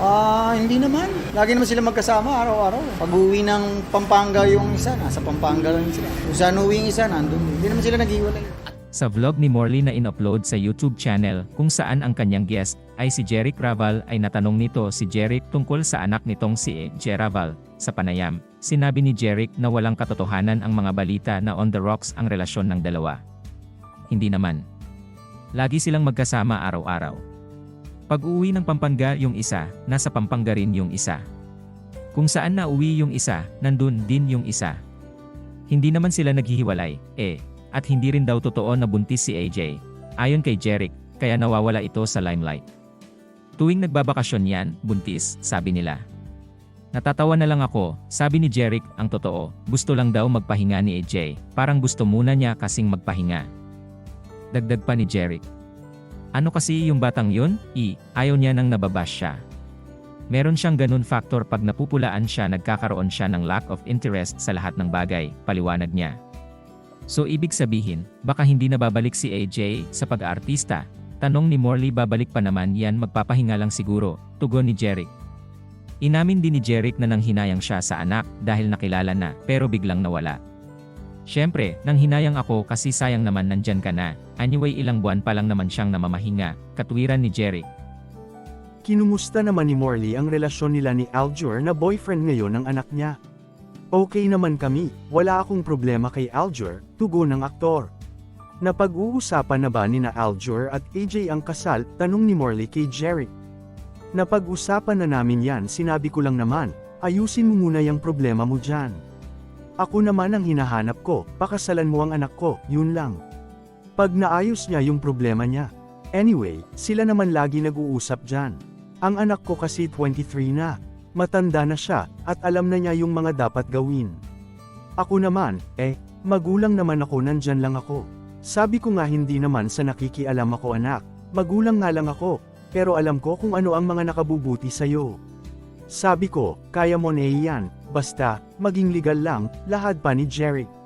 Ah, hindi naman. Lagi naman sila magkasama araw-araw. Pag uwi ng Pampanga yung isa, nasa Pampanga lang sila. Kung saan uwi yung isa, nandun. Hindi naman sila nag-iwalay. Sa vlog ni Morley na in-upload sa YouTube channel kung saan ang kanyang guest ay si Jeric Raval ay natanong nito si Jeric tungkol sa anak nitong si E. Raval. Sa panayam, sinabi ni Jeric na walang katotohanan ang mga balita na on the rocks ang relasyon ng dalawa. Hindi naman. Lagi silang magkasama araw-araw. Pag uwi ng Pampanga yung isa, nasa Pampanga rin yung isa. Kung saan na uwi yung isa, nandun din yung isa. Hindi naman sila naghihiwalay, eh, at hindi rin daw totoo na buntis si AJ. Ayon kay Jeric, kaya nawawala ito sa limelight. Tuwing nagbabakasyon yan, buntis, sabi nila. Natatawa na lang ako, sabi ni Jeric, ang totoo, gusto lang daw magpahinga ni AJ, parang gusto muna niya kasing magpahinga. Dagdag pa ni Jeric. Ano kasi yung batang yun? I, ayaw niya nang nababash siya. Meron siyang ganun factor pag napupulaan siya nagkakaroon siya ng lack of interest sa lahat ng bagay, paliwanag niya. So ibig sabihin, baka hindi na babalik si AJ sa pag-aartista. Tanong ni Morley babalik pa naman yan magpapahinga lang siguro, tugon ni Jeric. Inamin din ni Jeric na nang hinayang siya sa anak dahil nakilala na pero biglang nawala. Siyempre, nang hinayang ako kasi sayang naman nandyan ka na. Anyway ilang buwan pa lang naman siyang namamahinga, katwiran ni Jeric. Kinumusta naman ni Morley ang relasyon nila ni Aljur na boyfriend ngayon ng anak niya. Okay naman kami, wala akong problema kay Aljur, tugon ng aktor. Napag-uusapan na ba ni na Aljur at AJ ang kasal, tanong ni Morley kay Jeric. Napag-usapan na namin yan sinabi ko lang naman, ayusin mo muna yung problema mo dyan. Ako naman ang hinahanap ko, pakasalan mo ang anak ko, yun lang. Pag naayos niya yung problema niya. Anyway, sila naman lagi nag-uusap dyan. Ang anak ko kasi 23 na. Matanda na siya, at alam na niya yung mga dapat gawin. Ako naman, eh, magulang naman ako nandyan lang ako. Sabi ko nga hindi naman sa nakikialam ako anak, magulang nga lang ako, pero alam ko kung ano ang mga nakabubuti sa'yo. Sabi ko, kaya mo na iyan, basta, maging legal lang, lahad pa ni Jeric.